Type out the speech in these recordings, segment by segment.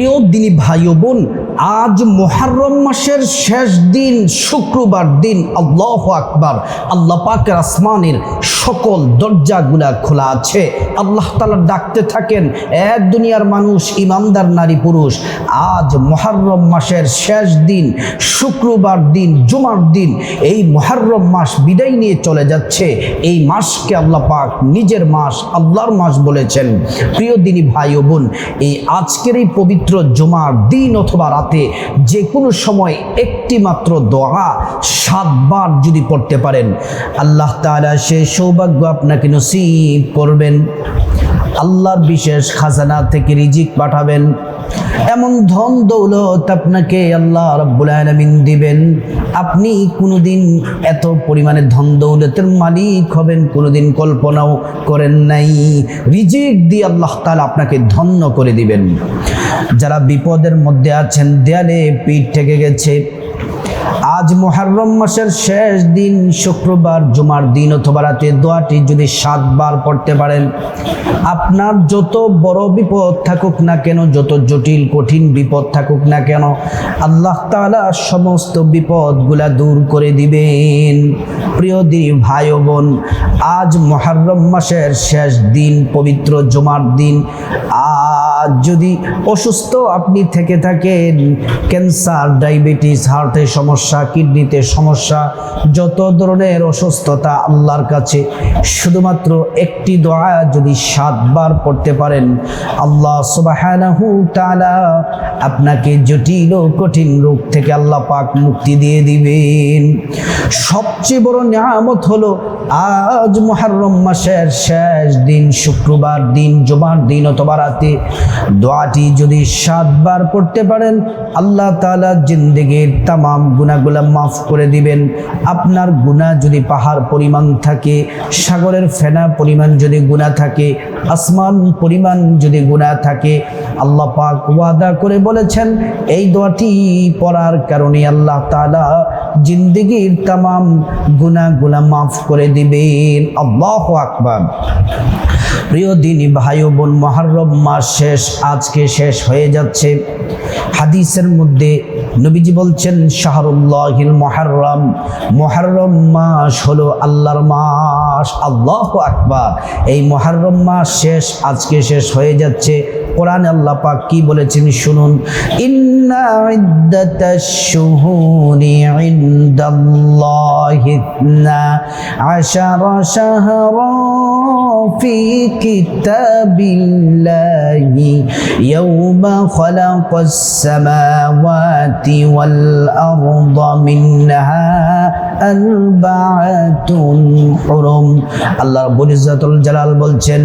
প্রিয় দিনী ভাই বোন, আজ মোহারম মাসের শেষ দিন, শুক্রবার দিন, আল্লাহ আকবার। আল্লাহ পাকের আসমানের সকল দরজাগুলা খোলা আছে। আল্লাহ তালা ডাকতে থাকেন এক দুনিয়ার মানুষ, ইমানদার নারী পুরুষ, আজ মোহারম মাসের শেষ দিন, শুক্রবার দিন, জুমার দিন, এই মোহারম মাস বিদায় নিয়ে চলে যাচ্ছে। এই মাসকে আল্লাহ পাক নিজের মাস, আল্লাহর মাস বলেছেন। প্রিয় দিনী ভাই বোন, এই আজকের এই পবিত্র জুমার দিন অথবা রাতে যে কোনো সময় একটি মাত্র দোয়া সাতবার যদি পড়তে পারেন, আল্লাহ তালা সে সৌভাগ্য আপনাকে নসিব করবেন। আল্লাহর বিশেষ খাজানা থেকে রিজিক পাঠাবেন। এমন ধন দৌলত আপনাকে আল্লাহ রব্বুল আলামিন দিবেন। আপনি কোনোদিন এত পরিমাণে ধন দৌলতের মালিক হবেন, কোনোদিন কল্পনাও করেন নাই। রিজিক দিয়ে আল্লাহ তাআলা আপনাকে ধন্য করে দিবেন। যারা বিপদের মধ্যে আছেন, দেয়ালে পিঠ থেকে গেছে আজ মোহারম মাসের শেষ দিন, শুক্রবার, জুমার দিন অথবা রাতে দোয়াটি যদি সাতবার পড়তে পারেন, আপনার যত বড় বিপদ থাকুক না কেন, যত জটিল, কঠিন বিপদ থাকুক না কেন, আল্লাহ তাআলা সমস্ত বিপদগুলা দূর করে দিবেন। প্রিয় দিনী ভাই বোন, আজ মোহারম মাসের শেষ দিন, পবিত্র জুমার দিন, আজ যদি অসুস্থ আপনি থেকে থাকেন, ক্যান্সার, ডায়াবেটিস, হার্টের সমস্যা, কিডনিতে সমস্যা, যত ধরনের অসুস্থতা আল্লাহর কাছে, শুধুমাত্র একটি দোয়া যদি সাতবার পড়তে পারেন, আল্লাহ তাআলা আপনাকে জটিল ও কঠিন রোগ থেকে আল্লাহ পাক মুক্তি দিয়ে দিবেন। সবচেয়ে বড় নিয়ামত হলো আজ মুহররম মাসের শেষ দিন, শুক্রবার দিন, জুমার দিন অথবা রাতে দোয়াটি যদি সাতবার পড়তে পারেন, আল্লাহ তাআলা জিন্দেগির তামাম গুনাহগুলা মাফ করে দিবেন। আপনার গুনাহ যদি পাহাড় পরিমাণ থাকে, সাগরের ফেনা পরিমাণ যদি গুনাহ থাকে, আসমান পরিমাণ যদি গুনাহ থাকে, আল্লাহ পাক ওয়াদা করে বলেছেন, এই দোয়াটি পড়ার কারণে আল্লাহ তাআলা জিন্দেগির তামাম গুনাহগুলা মাফ করে দিবেন। আল্লাহ আকবার। প্রিয় দিনী ভাই বোন মহারব মাস শেষ, আজকে শেষ হয়ে যাচ্ছে। হাদিসের মধ্যে নবীজি বলছেন শাহরুল্লাহিল মহরম মহরম মাস হলো আল্লাহর মাস আল্লাহ আকবার এই মহরম মাস শেষ আজকে শেষ হয়ে যাচ্ছে কোরআন আল্লাহ পাক কি বলেছেন শুনুন ইন্না ইদ্দাতাশ শুহুরি ইনদাল্লাহি ইথনা আশারা শাহরা في كتاب الله يوم خلق السماوات والأرض منها أربعة حرم আল্লাহ রব্বুল ইজ্জাতুল জালাল বলছেন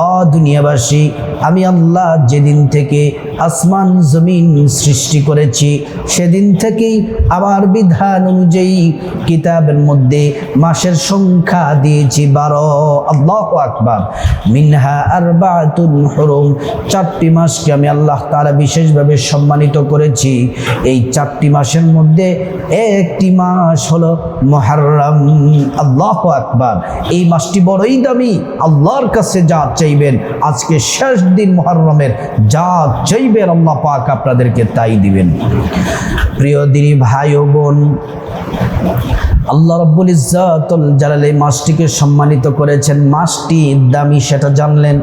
অ দুনিয়াবাসী আমি আল্লাহ যেদিন থেকে আসমান জমিন সৃষ্টি করেছি সেদিন থেকেই আবার বিধান অনুযায়ী কিতাবের মধ্যে মাসের সংখ্যা দিয়েছি বারো আল্লাহ আকবার মিনহা আরবাতুন হুরুম চারটি মাসকে আমি আল্লাহ তাআলা বিশেষভাবে সম্মানিত করেছি এই চারটি মাসের মধ্যে একটি মাস হলো মহারম আল্লাহ আকবার। এই মাসটি বড়ই দামি। আল্লাহর কাছে যা চাইবেন, আজকে শেষ দিন মহারমের যা চাইবেন আল্লাহ পাক আপনাদেরকে তাই দিবেন। প্রিয় দিনী ভাই ও বোন আল্লাহ রব্বুল ইজ্জাতুল জালাল এই মাসটিকে সম্মানিত করেছেন। মাসটি দামি, সেটা জানলেন।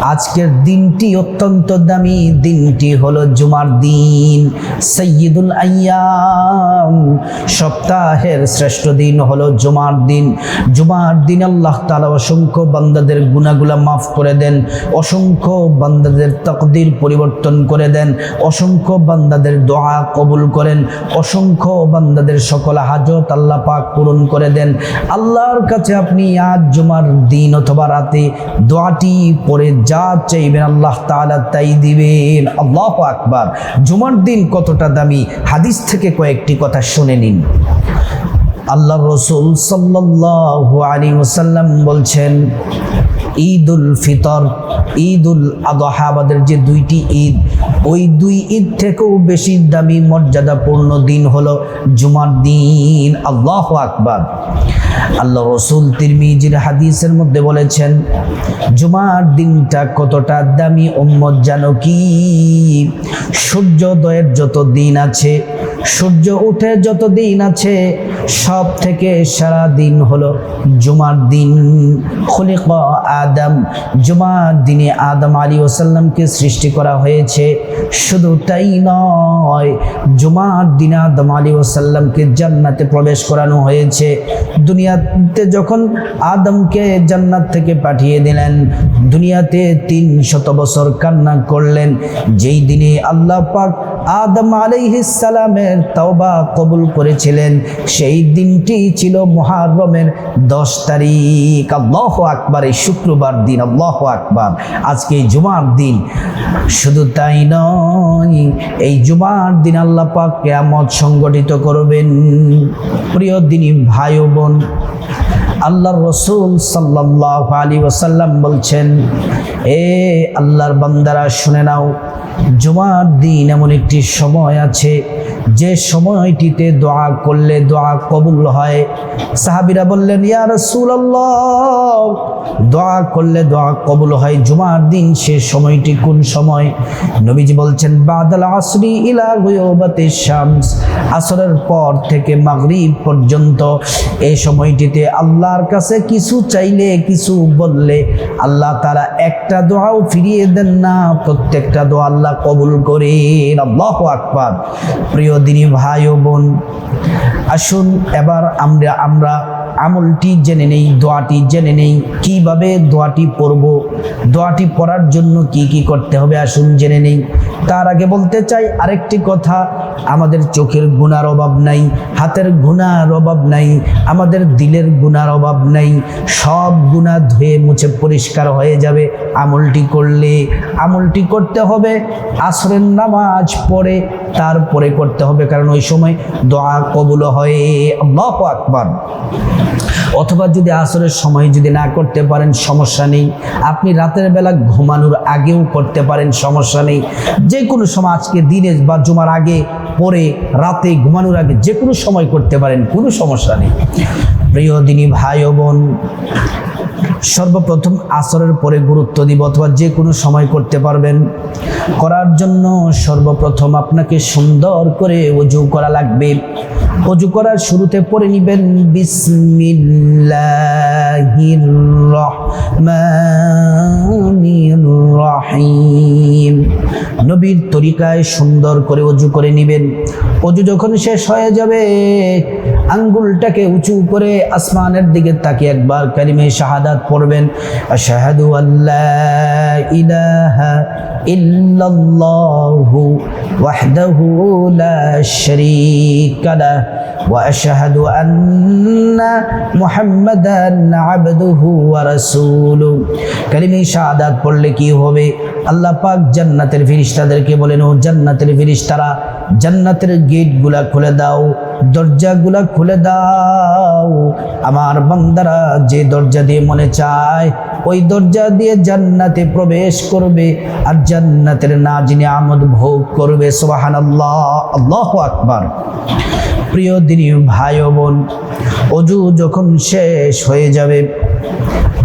আজকের দিনটি অত্যন্ত দামি। দিনটি হলো জুমার দিন। সৈয়দুল আয়াম। সপ্তাহের শ্রেষ্ঠ দিন হলো জুমার দিন। জুমার দিন আল্লাহ তাআলা অসংখ্য বান্দাদের গুনাহগুলা মাফ করে দেন, অসংখ্য বান্দাদের তকদির পরিবর্তন করে দেন, অসংখ্য বান্দাদের দোয়া কবুল করেন, অসংখ্য বান্দাদের সকল হাজত আল্লাহ পাক পূরণ করে দেন। আল্লাহর কাছে আপনি আজ জুমার দিন অথবা রাতে দোয়াটি পরে যা চাইবেন আল্লাহ তালা তাই দিবেন। আল্লাহ আকবার। জুমার দিন কতটা দামি? হাদিস থেকে কয়েকটি কথা শুনে নিন। আল্লাহ রসুল আলী ওসাল্লাম বলছেন ঈদ উল ফিতর ঈদ উল আদহা, আমাদের যে দুইটি ঈদ, ওই দুই ঈদ থেকেও বেশি দামি, মর্যাদাপূর্ণ দিন হলো জুমার দিন। আল্লাহ আকবার। আল্লাহ রসুল তিরমিজির হাদিসের মধ্যে বলেছেন, জুমার দিনটা কতটা দামি, উম্মত জানো কি? সূর্যোদয়ের যত দিন আছে সূর্য উঠে যত দিন আছে সব থেকে সারা দিন হলো জুমার দিন। খলিক আদম। জুমার দিনে আদম আলী ওসাল্লামকে সৃষ্টি করা হয়েছে। শুধু তাই নয়, জুমার দিনে আদম আলী ওসাল্লামকে জান্নাতে প্রবেশ করানো হয়েছে। দুনিয়াতে যখন আদমকে জান্নাত থেকে পাঠিয়ে দিলেন, দুনিয়াতে তিন শত বছর কান্না করলেন। যেই দিনে আল্লাহ পাক আদম সালামের তওবা কবুল করেছিলেন। সেই দিনটি ছিল মুহাররমের দশ তারিখ। আল্লাহ আকবার, এই শুক্রবার দিন, আল্লাহ আকবার। আজকে জুমার দিন। শুধু তাই নয়, এই জুমার দিন আল্লাহ পাক কেয়ামত সংগঠিত করবেন। প্রিয় দিনী ভাই ও বোন, আল্লাহর রসুল সাল্লাহ আলী ওসাল্লাম বলছেন, এ আল্লাহর বান্দারা, শুনে নাও জুমার দিন এমন একটি সময় আছে যে সময়টিতে দোয়া করলে দোয়া কবুল হয়। সাহাবিরা বললেন, ইয়া রাসূলুল্লাহ, দোয়া করলে দোয়া কবুল হয়। জুমার দিন সে সময়টি কোন সময়? নবীজি বলছেন, বাদাল আসরি ইলা গুয়ুবাতিশ শামস। আসরের পর থেকে মাগরিব পর্যন্ত এই সময়টিতে আল্লাহর কাছে কিছু চাইলে, কিছু বললে আল্লাহ তারা একটা দোয়াও ফিরিয়ে দেন না। প্রত্যেকটা দোয়া আল্লাহ কবুল করেন। আল্লাহ আকবার। প্রিয় দিনী ভাই ও বোন, আসুন এবার আমরা আমরা আমলটি জেনে নেই, দোয়াটি জেনে নেই, কীভাবে দোয়াটি পড়ব, দোয়াটি পড়ার জন্য কি কি করতে হবে আসুন জেনে নেই। তার আগে বলতে চাই আরেকটি কথা আমাদের চোখের গুণার অভাব নাই, হাতের গুণার অভাব নাই, আমাদের দিলের গুণার অভাব নাই, সব গুণা ধুয়ে মুছে পরিষ্কার হয়ে যাবে আমলটি করলে। আমলটি করতে হবে, আসরের নামাজ পড়ে তারপরে করতে হবে, কারণ ওই সময় দোয়া কবুল হয়। আল্লাহ আকবার। অথবা যদি আসরের সময় যদি না করতে পারেন, সমস্যা নেই। আপনি রাতের বেলা ঘুমানোর আগেও করতে পারেন, সমস্যা নেই। যে কোনো সময় আজকে দিনে বা জুমার আগে পরে রাতে ঘুমানোর আগে যে কোনো সময় করতে পারেন, কোনো সমস্যা নেই। প্রিয় দিনী ভাই বোন সর্বপ্রথম আসরের পরে গুরুত্ব দিব অথবা যে কোনো সময় করতে পারবেন। করার জন্য সর্বপ্রথম আপনাকে সুন্দর করে অজু করা লাগবে। অজু করার শুরুতে পড়ে নিবেন, বিসমিল্লাহির রহমানির রহিম নবীর তরিকায় সুন্দর করে অজু করে নিবেন। অজু যখন শেষ হয়ে যাবে আঙ্গুলটাকে উঁচু করে আসমানের দিকে তাকিয়ে একবার কালিমে শাহাদাত পড়বেন আশহাদু আল্লাহ ইলাহা ইল্লাল্লাহু ওয়াহদাহু লা শারীকা লাহ واشهد ان محمدا عبده ورسوله কালিমে শাহাদাত পড়লে কি হবে আল্লাহ পাক জান্নাতের ফেরেশতাদেরকে বলেন ও জান্নাতের ফেরেশতারা জান্নাতের গেটগুলা খুলে দাও, দরজাগুলা খুলে দাও। আমার বান্দারা যে দরজা দিয়ে মনে চায়, ওই দরজা দিয়ে জান্নাতে প্রবেশ করবে, আর জান্নাতের নাজিনে আমদ ভোগ করবে। সোহান আল্লাহ আল্লাহ আকবার। প্রিয় দিনী ভাই বোন, অজু যখন শেষ হয়ে যাবে,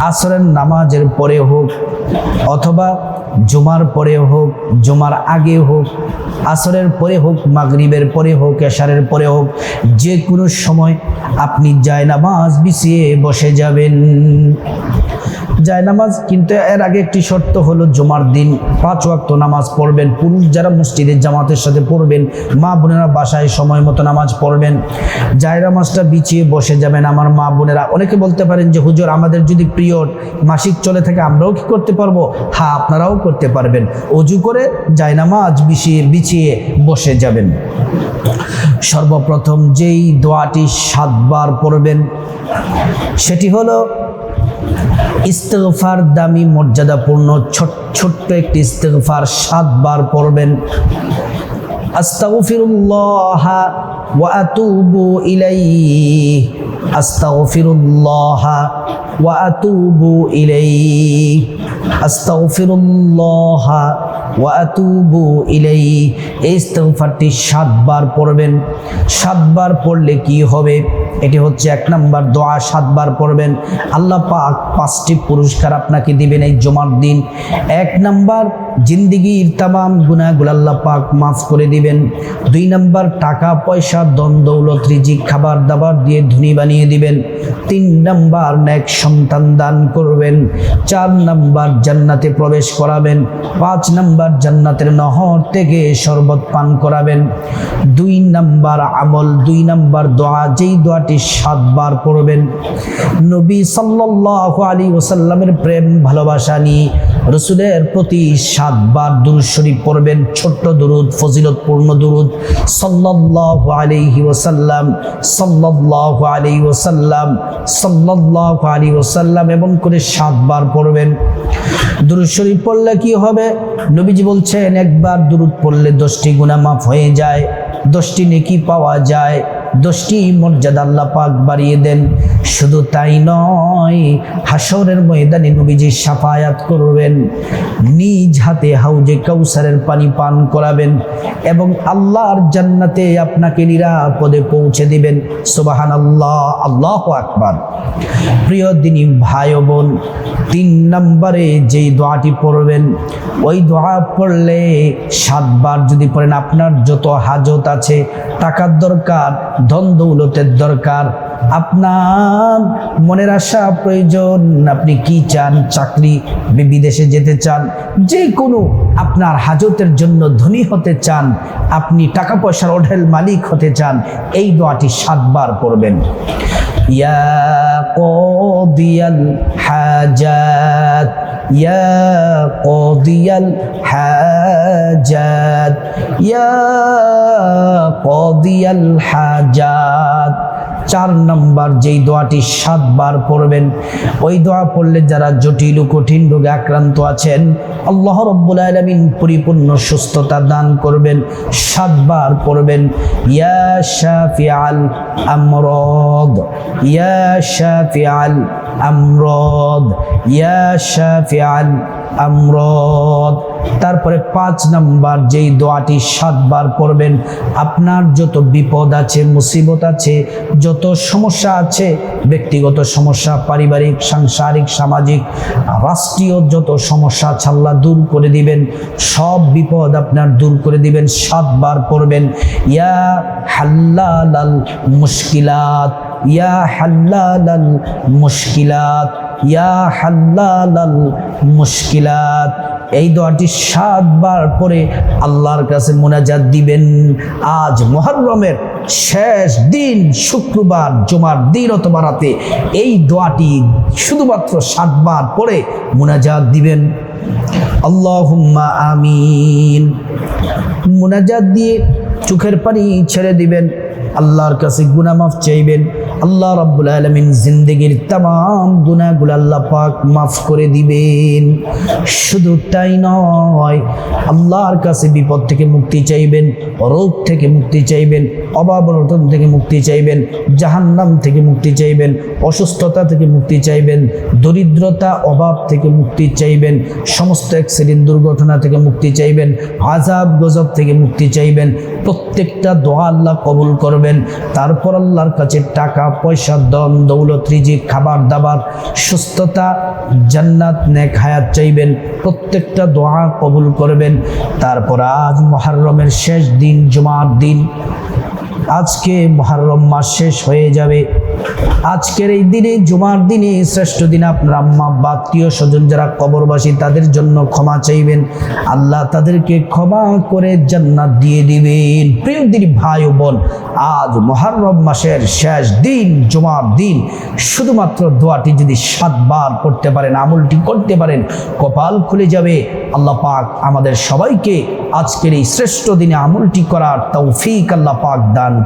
আসরের নামাজের পরে হোক, অথবা জুমার পরে হোক, জুমার আগে হোক আসরের পরে হোক, মাগরিবের পরে হোক, এশারের পরে হোক, যে কোনো সময় আপনি যায় নামাজ বিছিয়ে বসে যাবেন। যায় নামাজ কিন্তু এর আগে একটি শর্ত হলো জুমার দিন পাঁচ ওয়াক্ত নামাজ পড়বেন। পুরুষ যারা মসজিদের জামাতের সাথে পড়বেন, মা বোনেরা বাসায় সময় মতো নামাজ পড়বেন। যায় নামাজটা বিছিয়ে বসে যাবেন আমার মা বোনেরা। অনেকে বলতে পারেন যে, হুজুর, আমাদের যদি পিরিয়ড মাসিক চলে থাকে, আমরাও কি করতে পারব? হ্যাঁ আপনারাও করতে পারবেন। অজু করে যায় নামাজ বিছিয়ে পিছিয়ে বসে যাবেন। সর্বপ্রথম যেই দোয়াটি সাতবার পড়বেন, সেটি হলো, ইস্তেগফার দামি মর্যাদাপূর্ণ ছোট ছোট্ট একটি ইস্তেগফার সাতবার পড়বেন। আস্তাগফিরুল্লাহ ওয়া আতুবু ইলাইহি। আস্তাগফিরুল্লাহ ওয়া আতুবু ইলাইহি। আস্তাগফিরুল্লাহ ওয়াতুবু ইলাই এই ইস্তফারটি সাতবার পড়বেন। সাতবার পড়লে কি হবে? এটি হচ্ছে এক নম্বর দোয়া, সাতবার পড়বেন। আল্লাহ পাক পাঁচটি পুরস্কার আপনাকে দিবেন এই জমার দিন। এক নম্বর, জিন্দিগির তামাম গুণাগুল আল্লাহ পাক মাফ করে দিবেন। দুই নম্বর, টাকা, পয়সা দন দৌলত খাবার দাবার দিয়ে ধুনি বানিয়ে দিবেন। তিন নম্বর ন্যাক সন্তান দান করবেন। চার নম্বর, জান্নাতে প্রবেশ করাবেন। পাঁচ নম্বর জান্নাতের নহর থেকে শরবত পান করাবেন। দুই নাম্বার আমল, দুই নাম্বার দোয়া, যেই দোয়াটি সাতবার পড়বেন। নবী সাল্লাল্লাহু আলাইহি ওয়াসাল্লামের প্রেম, ভালোবাসা নিয়ে রসুলের প্রতি সাতবার দুরুদ শরীফ পড়বেন। ছোট্ট দুরুদ, ফজিলতপূর্ণ দুরুদ। সাল্লাল্লাহু আলাইহি ওয়াসাল্লাম, সাল্লাল্লাহু আলাইহি ওয়াসাল্লাম, সাল্লাল্লাহু আলাইহি ওয়াসাল্লাম এবং করে সাতবার পড়বেন। দুরুদ শরীফ পড়লে কি হবে? নবীজি বলছেন একবার দুরুদ পড়লে দশটি গুণা মাফ হয়ে যায় দশটি নেকি পাওয়া যায়। দশটি মর্যাদা আল্লাহ পাক বাড়িয়ে দেন। শুধু তাই নয় হাসরের ময়দানে নবীজি সাফায়াত করবেন, নিজ হাতে হাউজে কাউসারের পানি পান করাবেন এবং আল্লাহর জান্নাতে আপনাকে নিরাপদে পৌঁছে দিবেন। সুবাহান আল্লাহ আল্লাহ আকবার। প্রিয় দিনী ভাই বোন, তিন নম্বরে যেই দোয়াটি পড়বেন, ওই দোয়া পড়লে সাতবার যদি পড়েন, আপনার যত হাজত আছে, টাকার দরকার ধন দৌলতের দরকার। আপনার মনের আশা প্রয়োজন। আপনি কি চান? চাকরি বিদেশে যেতে চান যে কোনো আপনার হাজতের জন্য ধনী হতে চান, আপনি টাকা পয়সার ওঢেল মালিক হতে চান, এই দোয়াটি সাতবার পড়বেন। ইয়া কদিয়াল হাজাত ইয়া কদিয়াল হাজাত ইয়া কদিয়াল হাজাত। চার নম্বর যেই দোয়াটি সাতবার পড়বেন, ওই দোয়া পড়লে যারা জটিল ও কঠিন রোগে আক্রান্ত আছেন, আল্লাহ রব্বুল আলমিন পরিপূর্ণ সুস্থতা দান করবেন, সাতবার পড়বেন, ইয়া শাফিআল আমরদ, ইয়া শাফিআল আমরদ, ইয়া শাফিআল আমরদ। তারপরে পাঁচ নাম্বার, যেই দোয়াটি সাতবার পড়বেন, আপনার যত বিপদ আছে, মুসিবত আছে, যত সমস্যা আছে, ব্যক্তিগত সমস্যা, পারিবারিক, সাংসারিক, সামাজিক, রাষ্ট্রীয় যত সমস্যা ছাল্লা দূর করে দিবেন। সব বিপদ আপনার দূর করে দিবেন, সাতবার পড়বেন। ইয়া হাল্লাল মুশকিলাত, ইয়া হাল্লাল মুশকিলাত, ইয়া হাল্লাল মুশকিলাত। এই দোয়াটি সাতবার পরে আল্লাহর কাছে মোনাজাত দিবেন। আজ মহরমের শেষ দিন, শুক্রবার, জমার দিন অথবা রাতে এই দোয়াটি শুধুমাত্র সাতবার পরে মোনাজাত দিবেন। আল্লাহুম্মা আমিন। মোনাজাত দিয়ে চোখের পানি ছেড়ে দিবেন। আল্লাহর কাছে গুনাহ চাইবেন। আল্লাহ রাব্বুল আলামিন জিন্দেগির তাম গুনাহগুলো আল্লাহ পাক মাফ করে দিবেন। শুধু তাই নয়, আল্লাহর কাছে বিপদ থেকে মুক্তি চাইবেন, রোগ থেকে মুক্তি চাইবেন, অভাব অনটন থেকে মুক্তি চাইবেন, জাহান্নাম থেকে মুক্তি চাইবেন, অসুস্থতা থেকে মুক্তি চাইবেন, দরিদ্রতা, অভাব থেকে মুক্তি চাইবেন, সমস্ত অ্যাক্সিডেন্ট দুর্ঘটনা থেকে মুক্তি চাইবেন আজাব গজব থেকে মুক্তি চাইবেন প্রত্যেকটা দোয়া আল্লাহ কবুল করবেন। তারপর আল্লাহর কাছে টাকা, পয়সা দন দৌলত রিজি খাবার, দাবার, সুস্থতা, জান্নাত, নেক হায়াত চাইবেন। প্রত্যেকটা দোয়া কবুল করবেন। তারপর আজ মহারমের শেষ দিন, জুমার দিন। আজকে মহারম মাস শেষ হয়ে যাবে। আজকের এই দিনে, জুমার দিনে শ্রেষ্ঠ দিনে আপনার আম্মা বা আত্মীয় স্বজন যারা কবরবাসী, তাদের জন্য ক্ষমা চাইবেন। আল্লাহ তাদেরকে ক্ষমা করে জান্নাত দিয়ে দিবেন। প্রিয় ভাই ও বোন, আজ মহারম মাসের শেষ দিন, জুমার দিন। শুধুমাত্র দোয়াটি যদি সাতবার করতে পারেন, আমলটি করতে পারেন, কপাল খুলে যাবে। আল্লাহ পাক আমাদের সবাইকে আজকের এই শ্রেষ্ঠ দিনে আমলটি করার তৌফিক আল্লাহ পাক দান করুন